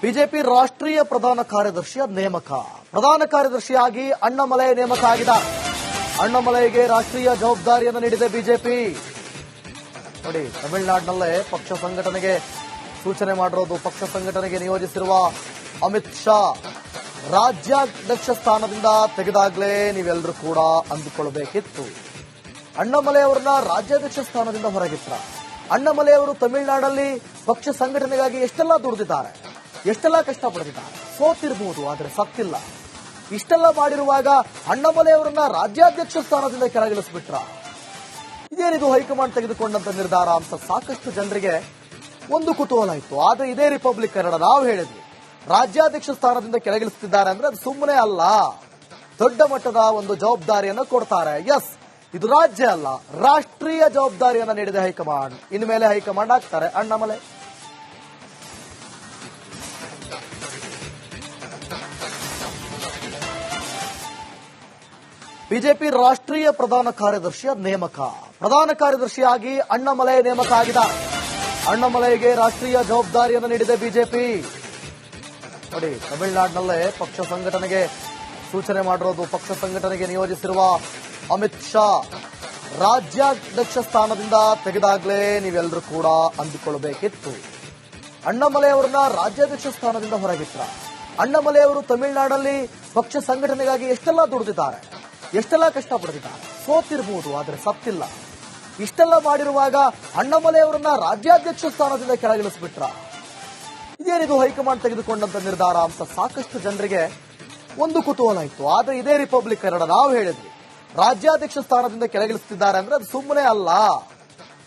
BJP ರಾಷ್ಟ್ರೀಯ ಪ್ರಧಾನ ಕಾರ್ಯದರ್ಶಿಯ ನೇಮಕ. ಪ್ರಧಾನ ಕಾರ್ಯದರ್ಶಿಯಾಗಿ ಅಣ್ಣಾಮಲೈ ನೇಮಕ ಆಗಿದ್ದಾರೆ ಅಣ್ಣಾಮಲೈಗೆ ರಾಷ್ಟ್ರೀಯ ಜವಾಬ್ದಾರಿಯನ್ನು ನೀಡಿದೆ ಬಿಜೆಪಿ. ನೋಡಿ, ತಮಿಳುನಾಡಿನಲ್ಲೇ ಪಕ್ಷ ಸಂಘಟನೆಗೆ ಸೂಚನೆ ಮಾಡಿರೋದು, ಪಕ್ಷ ಸಂಘಟನೆಗೆ ನಿಯೋಜಿಸಿರುವ ಅಮಿತ್ ಶಾ. ರಾಜ್ಯಾಧ್ಯಕ್ಷ ಸ್ಥಾನದಿಂದ ತೆಗೆದಾಗಲೇ ನೀವೆಲ್ಲರೂ ಕೂಡ ಅಂದುಕೊಳ್ಳಬೇಕಿತ್ತು ಅಣ್ಣಾಮಲೈ ಅವರನ್ನ ರಾಜ್ಯಾಧ್ಯಕ್ಷ ಸ್ಥಾನದಿಂದ ಹೊರಗಿತ್ತ ಅಣ್ಣಾಮಲೈ ಅವರು ತಮಿಳುನಾಡಲ್ಲಿ ಪಕ್ಷ ಸಂಘಟನೆಗಾಗಿ ಎಷ್ಟೆಲ್ಲ ದುಡಿದಿದ್ದಾರೆ. ಎಷ್ಟೆಲ್ಲ ಕಷ್ಟಪಡ್ತಿದ್ದಾರೆ ಸೋತಿರ್ಬೋದು, ಆದರೆ ಸತ್ತಿಲ್ಲ. ಇಷ್ಟೆಲ್ಲ ಮಾಡಿರುವಾಗ ಅಣ್ಣಾಮಲೆಯವರನ್ನ ರಾಜ್ಯಾಧ್ಯಕ್ಷ ಸ್ಥಾನದಿಂದ ಕೆಳಗಿಳಿಸ್ಬಿಟ್ರ. ಇದೇನಿದು ಹೈಕಮಾಂಡ್ ತೆಗೆದುಕೊಂಡಂತ ನಿರ್ಧಾರ ಅಂತ ಸಾಕಷ್ಟು ಜನರಿಗೆ ಒಂದು ಕುತೂಹಲ ಇತ್ತು. ಆದ್ರೆ ಇದೇ ರಿಪಬ್ಲಿಕ್ ಕನ್ನಡ, ನಾವು ಹೇಳಿದ್ವಿ. ರಾಜ್ಯಾಧ್ಯಕ್ಷ ಸ್ಥಾನದಿಂದ ಕೆಳಗಿಳಿಸುತ್ತಿದ್ದಾರೆ ಅಂದ್ರೆ ಅದು ಸುಮ್ಮನೆ ಅಲ್ಲ. ದೊಡ್ಡ ಮಟ್ಟದ ಒಂದು ಜವಾಬ್ದಾರಿಯನ್ನು ಕೊಡ್ತಾರೆ. ಎಸ್ ಇದು ರಾಜ್ಯ ಅಲ್ಲ, ರಾಷ್ಟ್ರೀಯ ಜವಾಬ್ದಾರಿಯನ್ನು ನೀಡಿದೆ ಹೈಕಮಾಂಡ್. ಇನ್ಮೇಲೆ ಹೈಕಮಾಂಡ್ ಆಗ್ತಾರೆ ಅಣ್ಣಾಮಲೈ. ಬಿಜೆಪಿ ರಾಷ್ಟ್ರೀಯ ಪ್ರಧಾನ ಕಾರ್ಯದರ್ಶಿಯ ನೇಮಕ. ಪ್ರಧಾನ ಕಾರ್ಯದರ್ಶಿಯಾಗಿ ಅಣ್ಣಾಮಲೈ ನೇಮಕ ಆಗಿದ ಅಣ್ಣಾಮಲೈಗೆ ರಾಷ್ಟ್ರೀಯ ಜವಾಬ್ದಾರಿಯನ್ನು ನೀಡಿದೆ ಬಿಜೆಪಿ. ನೋಡಿ, ತಮಿಳುನಾಡಿನಲ್ಲೇ ಪಕ್ಷ ಸಂಘಟನೆಗೆ ಸೂಚನೆ ಮಾಡಿರೋದು, ಪಕ್ಷ ಸಂಘಟನೆಗೆ ನಿಯೋಜಿಸಿರುವ ಅಮಿತ್ ಶಾ ರಾಜ್ಯಾಧ್ಯಕ್ಷ ಸ್ಥಾನದಿಂದ ತೆಗೆದಾಗಲೇ ನೀವೆಲ್ಲರೂ ಕೂಡ ಅಂದುಕೊಳ್ಳಬೇಕಿತ್ತು ಅಣ್ಣಾಮಲೈ ಅವರನ್ನ ರಾಜ್ಯಾಧ್ಯಕ್ಷ ಸ್ಥಾನದಿಂದ ಹೊರಗಿಟ್ಟ ಅಣ್ಣಾಮಲೈ ಅವರು ತಮಿಳುನಾಡಲ್ಲಿ ಪಕ್ಷ ಸಂಘಟನೆಗಾಗಿ ಎಷ್ಟೆಲ್ಲ ದುಡಿದಿದ್ದಾರೆ. ಎಷ್ಟೆಲ್ಲ ಕಷ್ಟಪಡ್ತಿದ್ದಾರೆ ಸೋತಿರ್ಬೋದು, ಆದರೆ ಸತ್ತಿಲ್ಲ. ಇಷ್ಟೆಲ್ಲ ಮಾಡಿರುವಾಗ ಅಣ್ಣಾಮಲೆಯವರನ್ನ ರಾಜ್ಯಾಧ್ಯಕ್ಷ ಸ್ಥಾನದಿಂದ ಕೆಳಗಿಳಿಸ್ಬಿಟ್ರ. ಇದೇನಿದು ಹೈಕಮಾಂಡ್ ತೆಗೆದುಕೊಂಡಂತ ನಿರ್ಧಾರ ಅಂತ ಸಾಕಷ್ಟು ಜನರಿಗೆ ಒಂದು ಕುತೂಹಲ ಇತ್ತು. ಆದ್ರೆ ಇದೇ ರಿಪಬ್ಲಿಕ್ ಕನ್ನಡ, ನಾವು ಹೇಳಿದ್ವಿ. ರಾಜ್ಯಾಧ್ಯಕ್ಷ ಸ್ಥಾನದಿಂದ ಕೆಳಗಿಳಿಸ್ತಿದ್ದಾರೆ ಅಂದ್ರೆ ಅದು ಸುಮ್ಮನೆ ಅಲ್ಲ.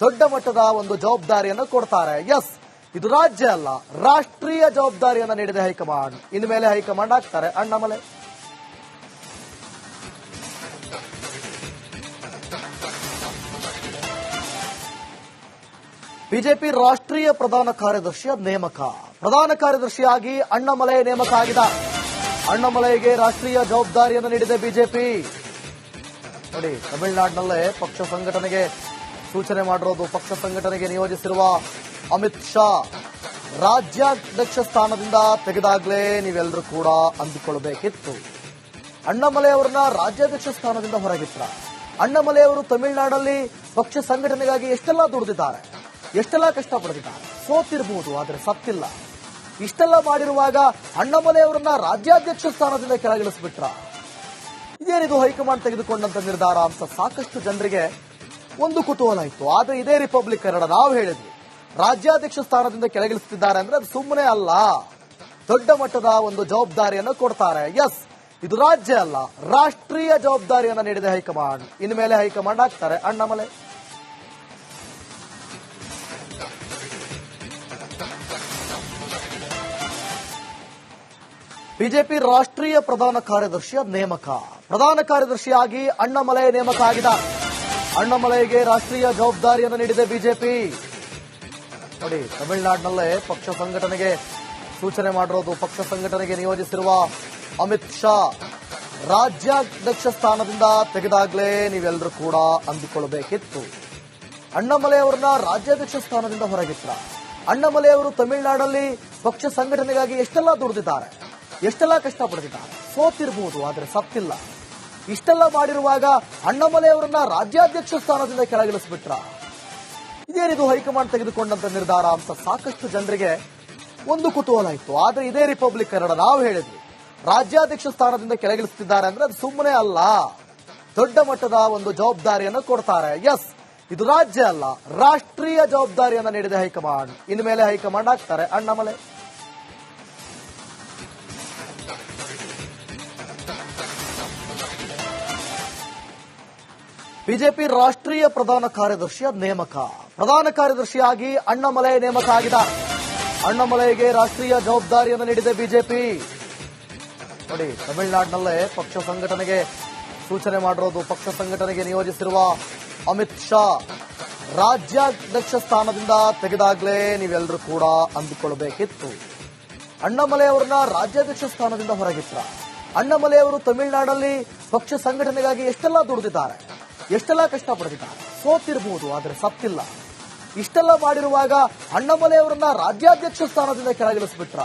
ದೊಡ್ಡ ಮಟ್ಟದ ಒಂದು ಜವಾಬ್ದಾರಿಯನ್ನು ಕೊಡ್ತಾರೆ. ಎಸ್ ಇದು ರಾಜ್ಯ ಅಲ್ಲ, ರಾಷ್ಟ್ರೀಯ ಜವಾಬ್ದಾರಿಯನ್ನು ನೀಡಿದೆ ಹೈಕಮಾಂಡ್. ಇನ್ಮೇಲೆ ಹೈಕಮಾಂಡ್ ಆಗ್ತಾರೆ ಅಣ್ಣಾಮಲೈ. ಬಿಜೆಪಿ ರಾಷ್ಟ್ರೀಯ ಪ್ರಧಾನ ಕಾರ್ಯದರ್ಶಿಯ ನೇಮಕ. ಪ್ರಧಾನ ಕಾರ್ಯದರ್ಶಿಯಾಗಿ ಅಣ್ಣಾಮಲೈ ನೇಮಕ ಆಗಿದೆ ಅಣ್ಣಮಲೈಗೆ ರಾಷ್ಟ್ರೀಯ ಜವಾಬ್ದಾರಿಯನ್ನು ನೀಡಿದೆ ಬಿಜೆಪಿ. ನೋಡಿ, ತಮಿಳುನಾಡಿನಲ್ಲೇ ಪಕ್ಷ ಸಂಘಟನೆಗೆ ಸೂಚನೆ ಮಾಡಿರೋದು, ಪಕ್ಷ ಸಂಘಟನೆಗೆ ನಿಯೋಜಿಸಿರುವ ಅಮಿತ್ ಶಾ ರಾಜ್ಯಾಧ್ಯಕ್ಷ ಸ್ಥಾನದಿಂದ ತೆಗೆದಾಗಲೇ ನೀವೆಲ್ಲರೂ ಕೂಡ ಅಂದುಕೊಳ್ಳಬೇಕಿತ್ತು ಅಣ್ಣಾಮಲೈ ಅವರನ್ನ ರಾಜ್ಯಾಧ್ಯಕ್ಷ ಸ್ಥಾನದಿಂದ ಹೊರಗಿತ್ತ ಅಣ್ಣಾಮಲೈ ಅವರು ತಮಿಳುನಾಡಲ್ಲಿ ಪಕ್ಷ ಸಂಘಟನೆಗಾಗಿ ಎಷ್ಟೆಲ್ಲ ದುಡಿದಿದ್ದಾರೆ. ಎಷ್ಟೆಲ್ಲ ಕಷ್ಟಪಡ್ತಿದ್ದಾರೆ ಸೋತಿರ್ಬೋದು, ಆದರೆ ಸತ್ತಿಲ್ಲ. ಇಷ್ಟೆಲ್ಲ ಮಾಡಿರುವಾಗ ಅಣ್ಣಾಮಲೈ ಅವರನ್ನ ರಾಜ್ಯಾಧ್ಯಕ್ಷ ಸ್ಥಾನದಿಂದ ಕೆಳಗಿಳಿಸ್ಬಿಟ್ರ. ಇದೇನಿದು ಹೈಕಮಾಂಡ್ ತೆಗೆದುಕೊಂಡಂತ ನಿರ್ಧಾರ ಅಂತ ಸಾಕಷ್ಟು ಜನರಿಗೆ ಒಂದು ಕುತೂಹಲ ಇತ್ತು. ಆದ್ರೆ ಇದೇ ರಿಪಬ್ಲಿಕ್ ಕನ್ನಡ, ನಾವು ಹೇಳಿದ್ವಿ. ರಾಜ್ಯಾಧ್ಯಕ್ಷ ಸ್ಥಾನದಿಂದ ಕೆಳಗಿಳಿಸುತ್ತಿದ್ದಾರೆ ಅಂದ್ರೆ ಅದು ಸುಮ್ಮನೆ ಅಲ್ಲ. ದೊಡ್ಡ ಮಟ್ಟದ ಒಂದು ಜವಾಬ್ದಾರಿಯನ್ನು ಕೊಡ್ತಾರೆ. ಎಸ್ ಇದು ರಾಜ್ಯ ಅಲ್ಲ. ರಾಷ್ಟ್ರೀಯ ಜವಾಬ್ದಾರಿಯನ್ನು ನೀಡಿದೆ ಹೈಕಮಾಂಡ್. ಇನ್ಮೇಲೆ ಹೈಕಮಾಂಡ್ ಆಗ್ತಾರೆ ಅಣ್ಣಾಮಲೈ ಬಿಜೆಪಿ ರಾಷ್ಟ್ರೀಯ ಪ್ರಧಾನ ಕಾರ್ಯದರ್ಶಿಯ ನೇಮಕ. ಪ್ರಧಾನ ಕಾರ್ಯದರ್ಶಿಯಾಗಿ ಅಣ್ಣಾಮಲೈ ನೇಮಕ ಆಗಿದ ಅಣ್ಣಾಮಲೈಗೆ ರಾಷ್ಟ್ರೀಯ ಜವಾಬ್ದಾರಿಯನ್ನು ನೀಡಿದೆ ಬಿಜೆಪಿ. ನೋಡಿ, ತಮಿಳುನಾಡಿನಲ್ಲೇ ಪಕ್ಷ ಸಂಘಟನೆಗೆ ಸೂಚನೆ ಮಾಡಿರೋದು, ಪಕ್ಷ ಸಂಘಟನೆಗೆ ನಿಯೋಜಿಸಿರುವ ಅಮಿತ್ ಶಾ ರಾಜ್ಯಾಧ್ಯಕ್ಷ ಸ್ಥಾನದಿಂದ ತೆಗೆದಾಗಲೇ ನೀವೆಲ್ಲರೂ ಕೂಡ ಅಂದುಕೊಳ್ಬೇಕಿತ್ತು ಅಣ್ಣಾಮಲೈ ಅವರನ್ನ ರಾಜ್ಯಾಧ್ಯಕ್ಷ ಸ್ಥಾನದಿಂದ ಹೊರಗಿತ್ತ ಅಣ್ಣಾಮಲೈ ಅವರು ತಮಿಳುನಾಡಲ್ಲಿ ಪಕ್ಷ ಸಂಘಟನೆಗಾಗಿ ಎಷ್ಟೆಲ್ಲ ದುಡಿದಿದ್ದಾರೆ. ಎಷ್ಟೆಲ್ಲ ಪಡೆದಿದ್ದ ಸೋತಿರ್ಬೋದು, ಆದರೆ ಸತ್ತಿಲ್ಲ. ಇಷ್ಟೆಲ್ಲ ಮಾಡಿರುವಾಗ ಅಣ್ಣಾಮಲೈ ಅವರನ್ನ ರಾಜ್ಯಾಧ್ಯಕ್ಷ ಸ್ಥಾನದಿಂದ ಕೆಳಗಿಳಿಸ್ಬಿಟ್ರ. ಇದೇನಿದು ಹೈಕಮಾಂಡ್ ತೆಗೆದುಕೊಂಡಂತ ನಿರ್ಧಾರ ಅಂತ ಸಾಕಷ್ಟು ಜನರಿಗೆ ಒಂದು ಕುತೂಹಲ ಇತ್ತು. ಆದ್ರೆ ಇದೇ ರಿಪಬ್ಲಿಕ್ ಕನ್ನಡ, ನಾವು ಹೇಳಿದ್ವಿ. ರಾಜ್ಯಾಧ್ಯಕ್ಷ ಸ್ಥಾನದಿಂದ ಕೆಳಗಿಳಿಸ್ತಿದ್ದಾರೆ ಅಂದ್ರೆ ಅದು ಸುಮ್ಮನೆ ಅಲ್ಲ. ದೊಡ್ಡ ಮಟ್ಟದ ಒಂದು ಜವಾಬ್ದಾರಿಯನ್ನು ಕೊಡ್ತಾರೆ. ಎಸ್ ಇದು ರಾಜ್ಯ ಅಲ್ಲ. ರಾಷ್ಟ್ರೀಯ ಜವಾಬ್ದಾರಿಯನ್ನು ನೀಡಿದೆ ಹೈಕಮಾಂಡ್. ಇನ್ಮೇಲೆ ಹೈಕಮಾಂಡ್ ಆಗ್ತಾರೆ ಅಣ್ಣಾಮಲೈ. ಬಿಜೆಪಿ ರಾಷ್ಟ್ರೀಯ ಪ್ರಧಾನ ಕಾರ್ಯದರ್ಶಿಯ ನೇಮಕ. ಪ್ರಧಾನ ಕಾರ್ಯದರ್ಶಿಯಾಗಿ ಅಣ್ಣಾಮಲೈ ನೇಮಕ ಆಗಿದ್ದಾರೆ ಅಣ್ಣಾಮಲೈಗೆ ರಾಷ್ಟ್ರೀಯ ಜವಾಬ್ದಾರಿಯನ್ನು ನೀಡಿದೆ ಬಿಜೆಪಿ. ನೋಡಿ, ತಮಿಳುನಾಡಿನಲ್ಲೇ ಪಕ್ಷ ಸಂಘಟನೆಗೆ ಸೂಚನೆ ಮಾಡಿರೋದು, ಪಕ್ಷ ಸಂಘಟನೆಗೆ ನಿಯೋಜಿಸಿರುವ ಅಮಿತ್ ಶಾ. ರಾಜ್ಯಾಧ್ಯಕ್ಷ ಸ್ಥಾನದಿಂದ ತೆಗೆದಾಗಲೇ ನೀವೆಲ್ಲರೂ ಕೂಡ ಅಂದುಕೊಳ್ಬೇಕಿತ್ತು. ಅಣ್ಣಾಮಲೈ ಅವರನ್ನ ರಾಜ್ಯಾಧ್ಯಕ್ಷ ಸ್ಥಾನದಿಂದ ಹೊರಗಿತ್ತ ಅಣ್ಣಾಮಲೈ ಅವರು ತಮಿಳುನಾಡಲ್ಲಿ ಪಕ್ಷ ಸಂಘಟನೆಗಾಗಿ ಎಷ್ಟೆಲ್ಲ ದುಡಿದಿದ್ದಾರೆ. ಎಷ್ಟೆಲ್ಲ ಕಷ್ಟಪಡ್ತಿದ್ದಾರೆ ಸೋತಿರ್ಬೋದು, ಆದರೆ ಸತ್ತಿಲ್ಲ. ಇಷ್ಟೆಲ್ಲ ಮಾಡಿರುವಾಗ ಅಣ್ಣಾಮಲೆಯವರನ್ನ ರಾಜ್ಯಾಧ್ಯಕ್ಷ ಸ್ಥಾನದಿಂದ ಕೆಳಗಿಳಿಸ್ಬಿಟ್ರ.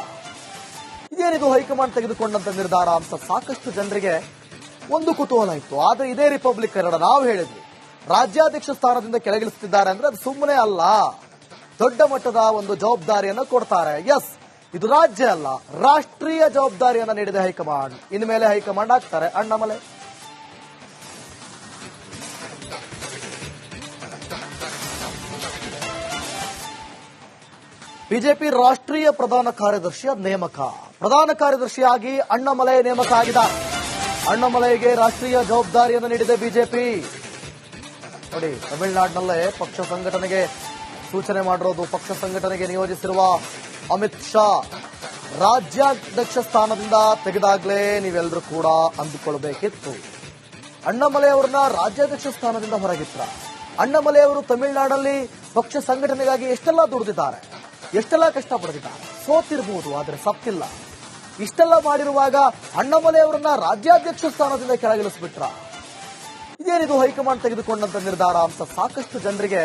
ಇದೇನಿದು ಹೈಕಮಾಂಡ್ ತೆಗೆದುಕೊಂಡಂತ ನಿರ್ಧಾರ ಅಂತ ಸಾಕಷ್ಟು ಜನರಿಗೆ ಒಂದು ಕುತೂಹಲ ಇತ್ತು. ಆದ್ರೆ ಇದೇ ರಿಪಬ್ಲಿಕ್ ಕನ್ನಡ, ನಾವು ಹೇಳಿದ್ವಿ. ರಾಜ್ಯಾಧ್ಯಕ್ಷ ಸ್ಥಾನದಿಂದ ಕೆಳಗಿಳಿಸುತ್ತಿದ್ದಾರೆ ಅಂದ್ರೆ ಅದು ಸುಮ್ಮನೆ ಅಲ್ಲ. ದೊಡ್ಡ ಮಟ್ಟದ ಒಂದು ಜವಾಬ್ದಾರಿಯನ್ನು ಕೊಡ್ತಾರೆ. ಎಸ್ ಇದು ರಾಜ್ಯ ಅಲ್ಲ. ರಾಷ್ಟ್ರೀಯ ಜವಾಬ್ದಾರಿಯನ್ನ ನೀಡಿದೆ ಹೈಕಮಾಂಡ್. ಇನ್ಮೇಲೆ ಹೈಕಮಾಂಡ್ ಆಗ್ತಾರೆ ಅಣ್ಣಮಲೆ. ಬಿಜೆಪಿ ರಾಷ್ಟ್ರೀಯ ಪ್ರಧಾನ ಕಾರ್ಯದರ್ಶಿಯ ನೇಮಕ. ಪ್ರಧಾನ ಕಾರ್ಯದರ್ಶಿಯಾಗಿ ಅಣ್ಣಮಲೈ ನೇಮಕ ಆಗಿದ್ದಾರೆ ಅಣ್ಣಮಲೈಗೆ ರಾಷ್ಟ್ರೀಯ ಜವಾಬ್ದಾರಿಯನ್ನು ನೀಡಿದೆ ಬಿಜೆಪಿ. ನೋಡಿ, ತಮಿಳುನಾಡಿನಲ್ಲೇ ಪಕ್ಷ ಸಂಘಟನೆಗೆ ಸೂಚನೆ ಮಾಡಿರೋದು, ಪಕ್ಷ ಸಂಘಟನೆಗೆ ನಿಯೋಜಿಸಿರುವ ಅಮಿತ್ ಶಾ ರಾಜ್ಯಾಧ್ಯಕ್ಷ ಸ್ಥಾನದಿಂದ ತೆಗೆದಾಗಲೇ ನೀವೆಲ್ಲರೂ ಕೂಡ ಅಂದುಕೊಳ್ಬೇಕಿತ್ತು. ಅಣ್ಣಮಲೈ ಅವರನ್ನ ರಾಜ್ಯಾಧ್ಯಕ್ಷ ಸ್ಥಾನದಿಂದ ಹೊರಗಿತ್ರ ಅಣ್ಣಮಲೈ ಅವರು ತಮಿಳುನಾಡಲ್ಲಿ ಪಕ್ಷ ಸಂಘಟನೆಗಾಗಿ ಎಷ್ಟೆಲ್ಲ ದುಡಿದಿದ್ದಾರೆ. ಎಷ್ಟೆಲ್ಲ ಕಷ್ಟಪಡ್ತಿದ್ದಾರೆ ಸೋತಿರ್ಬೋದು, ಆದರೆ ಸತ್ತಿಲ್ಲ. ಇಷ್ಟೆಲ್ಲ ಮಾಡಿರುವಾಗ ಅಣ್ಣಮಲೆ ಅವರನ್ನ ರಾಜ್ಯಾಧ್ಯಕ್ಷ ಸ್ಥಾನದಿಂದ ಕೆಳಗಿಳಿಸ್ಬಿಟ್ರ. ಇದೇನಿದು ಹೈಕಮಾಂಡ್ ತೆಗೆದುಕೊಂಡಂತ ನಿರ್ಧಾರ ಅಂತ ಸಾಕಷ್ಟು ಜನರಿಗೆ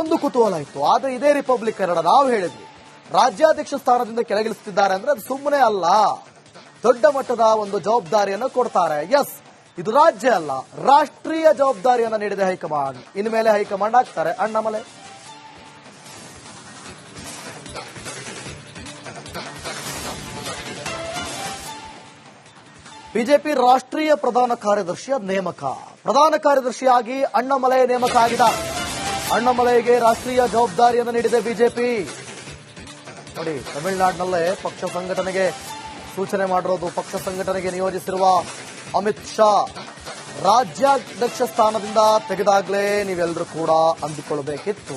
ಒಂದು ಕುತೂಹಲ ಇತ್ತು. ಆದ್ರೆ ಇದೇ ರಿಪಬ್ಲಿಕ್ ಕನ್ನಡ, ನಾವು ಹೇಳಿದ್ವಿ. ರಾಜ್ಯಾಧ್ಯಕ್ಷ ಸ್ಥಾನದಿಂದ ಕೆಳಗಿಳಿಸುತ್ತಿದ್ದಾರೆ ಅಂದ್ರೆ ಅದು ಸುಮ್ಮನೆ ಅಲ್ಲ. ದೊಡ್ಡ ಮಟ್ಟದ ಒಂದು ಜವಾಬ್ದಾರಿಯನ್ನು ಕೊಡ್ತಾರೆ. ಎಸ್ ಇದು ರಾಜ್ಯ ಅಲ್ಲ. ರಾಷ್ಟ್ರೀಯ ಜವಾಬ್ದಾರಿಯನ್ನು ನೀಡಿದೆ ಹೈಕಮಾಂಡ್. ಇನ್ಮೇಲೆ ಹೈಕಮಾಂಡ್ ಆಗ್ತಾರೆ ಅಣ್ಣಮಲೆ. ಬಿಜೆಪಿ ರಾಷ್ಟ್ರೀಯ ಪ್ರಧಾನ ಕಾರ್ಯದರ್ಶಿಯ ನೇಮಕ. ಪ್ರಧಾನ ಕಾರ್ಯದರ್ಶಿಯಾಗಿ ಅಣ್ಣಾಮಲೈ ನೇಮಕ ಆಗಿದ ಅಣ್ಣಮಲೈಗೆ ರಾಷ್ಟ್ರೀಯ ಜವಾಬ್ದಾರಿಯನ್ನು ನೀಡಿದೆ ಬಿಜೆಪಿ. ನೋಡಿ, ತಮಿಳುನಾಡಿನಲ್ಲೇ ಪಕ್ಷ ಸಂಘಟನೆಗೆ ಸೂಚನೆ ಮಾಡಿರೋದು, ಪಕ್ಷ ಸಂಘಟನೆಗೆ ನಿಯೋಜಿಸಿರುವ ಅಮಿತ್ ಶಾ ರಾಜ್ಯಾಧ್ಯಕ್ಷ ಸ್ಥಾನದಿಂದ ತೆಗೆದಾಗಲೇ ನೀವೆಲ್ಲರೂ ಕೂಡ ಅಂದುಕೊಳ್ಳಬೇಕಿತ್ತು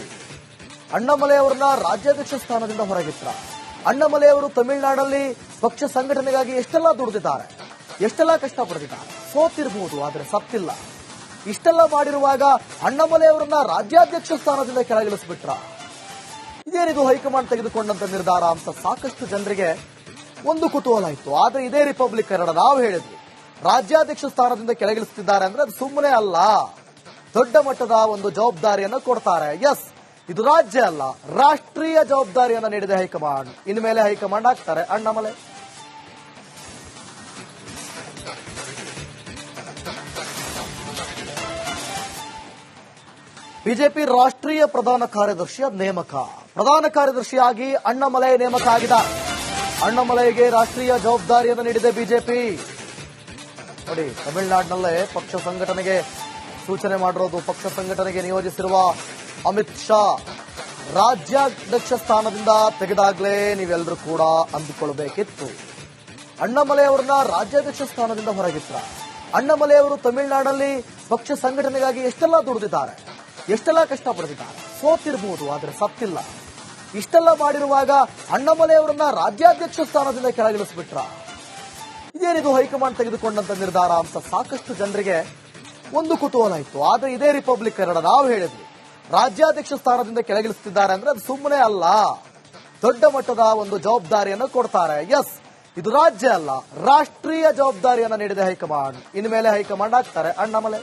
ಅಣ್ಣಾಮಲೈ ಅವರನ್ನ ರಾಜ್ಯಾಧ್ಯಕ್ಷ ಸ್ಥಾನದಿಂದ ಹೊರಗಿತ್ತ ಅಣ್ಣಾಮಲೈ ಅವರು ತಮಿಳುನಾಡಲ್ಲಿ ಪಕ್ಷ ಸಂಘಟನೆಗಾಗಿ ಎಷ್ಟೆಲ್ಲ ದುಡಿದಿದ್ದಾರೆ. ಎಷ್ಟೆಲ್ಲ ಕಷ್ಟಪಡ್ತಿದ್ದ ಸೋತಿರ್ಬಹುದು ಆದರೆ ಸತ್ತಿಲ್ಲ. ಇಷ್ಟೆಲ್ಲ ಮಾಡಿರುವಾಗ ಅಣ್ಣಮಲೆ ಅವರನ್ನ ರಾಜ್ಯಾಧ್ಯಕ್ಷ ಸ್ಥಾನದಿಂದ ಕೆಳಗಿಳಿಸ್ಬಿಟ್ರ. ಇದೇನಿದು ಹೈಕಮಾಂಡ್ ತೆಗೆದುಕೊಂಡಂತ ನಿರ್ಧಾರ ಅಂತ ಸಾಕಷ್ಟು ಜನರಿಗೆ ಒಂದು ಕುತೂಹಲ ಇತ್ತು. ಆದ್ರೆ ಇದೇ ರಿಪಬ್ಲಿಕ್ ಕನ್ನಡ, ನಾವು ಹೇಳಿದ್ವಿ. ರಾಜ್ಯಾಧ್ಯಕ್ಷ ಸ್ಥಾನದಿಂದ ಕೆಳಗಿಳಿಸುತ್ತಿದ್ದಾರೆ ಅಂದ್ರೆ ಅದು ಸುಮ್ಮನೆ ಅಲ್ಲ. ದೊಡ್ಡ ಮಟ್ಟದ ಒಂದು ಜವಾಬ್ದಾರಿಯನ್ನು ಕೊಡ್ತಾರೆ. ಎಸ್ ಇದು ರಾಜ್ಯ ಅಲ್ಲ, ರಾಷ್ಟ್ರೀಯ ಜವಾಬ್ದಾರಿಯನ್ನು ನೀಡಿದೆ ಹೈಕಮಾಂಡ್. ಇನ್ಮೇಲೆ ಹೈಕಮಾಂಡ್ ಆಗ್ತಾರೆ ಅಣ್ಣಮಲೆ. ಬಿಜೆಪಿ ರಾಷ್ಟ್ರೀಯ ಪ್ರಧಾನ ಕಾರ್ಯದರ್ಶಿಯ ನೇಮಕ. ಪ್ರಧಾನ ಕಾರ್ಯದರ್ಶಿಯಾಗಿ ಅಣ್ಣಮಲೈ ನೇಮಕ ಆಗಿದೆ ಅಣ್ಣಮಲೈಗೆ ರಾಷ್ಟ್ರೀಯ ಜವಾಬ್ದಾರಿಯನ್ನು ನೀಡಿದೆ ಬಿಜೆಪಿ. ನೋಡಿ, ತಮಿಳುನಾಡಿನಲ್ಲೇ ಪಕ್ಷ ಸಂಘಟನೆಗೆ ಸೂಚನೆ ಮಾಡಿರೋದು, ಪಕ್ಷ ಸಂಘಟನೆಗೆ ನಿಯೋಜಿಸಿರುವ ಅಮಿತ್ ಶಾ. ರಾಜ್ಯಾಧ್ಯಕ್ಷ ಸ್ಥಾನದಿಂದ ತೆಗೆದಾಗಲೇ ನೀವೆಲ್ಲರೂ ಕೂಡ ಅಂದುಕೊಳ್ಳಬೇಕಿತ್ತು ಅಣ್ಣಮಲೈ ಅವರನ್ನ ರಾಜ್ಯಾಧ್ಯಕ್ಷ ಸ್ಥಾನದಿಂದ ಹೊರಗಿತ್ತ ಅಣ್ಣಮಲೈ ಅವರು ತಮಿಳುನಾಡಲ್ಲಿ ಪಕ್ಷ ಸಂಘಟನೆಗಾಗಿ ಎಷ್ಟೆಲ್ಲ ದುಡಿದಿದ್ದಾರೆ. ಎಷ್ಟೆಲ್ಲ ಕಷ್ಟಪಡ್ತಿದ್ದಾರೆ ಸೋತಿರ್ಬೋದು, ಆದರೆ ಸತ್ತಿಲ್ಲ. ಇಷ್ಟೆಲ್ಲ ಮಾಡಿರುವಾಗ ಅಣ್ಣಮಲೆ ಅವರನ್ನ ರಾಜ್ಯಾಧ್ಯಕ್ಷ ಸ್ಥಾನದಿಂದ ಕೆಳಗಿಳಿಸ್ಬಿಟ್ರ. ಇದೇನಿದು ಹೈಕಮಾಂಡ್ ತೆಗೆದುಕೊಂಡಂತ ನಿರ್ಧಾರ ಅಂತ ಸಾಕಷ್ಟು ಜನರಿಗೆ ಒಂದು ಕುತೂಹಲ ಇತ್ತು. ಆದ್ರೆ ಇದೇ ರಿಪಬ್ಲಿಕ್ ಕನ್ನಡ, ನಾವು ಹೇಳಿದ್ವಿ. ರಾಜ್ಯಾಧ್ಯಕ್ಷ ಸ್ಥಾನದಿಂದ ಕೆಳಗಿಳಿಸುತ್ತಿದ್ದಾರೆ ಅಂದ್ರೆ ಅದು ಸುಮ್ಮನೆ ಅಲ್ಲ. ದೊಡ್ಡ ಮಟ್ಟದ ಒಂದು ಜವಾಬ್ದಾರಿಯನ್ನು ಕೊಡ್ತಾರೆ. ಎಸ್ ಇದು ರಾಜ್ಯ ಅಲ್ಲ, ರಾಷ್ಟ್ರೀಯ ಜವಾಬ್ದಾರಿಯನ್ನು ನೀಡಿದೆ ಹೈಕಮಾಂಡ್. ಇನ್ಮೇಲೆ ಹೈಕಮಾಂಡ್ ಆಗ್ತಾರೆ ಅಣ್ಣಮಲೆ.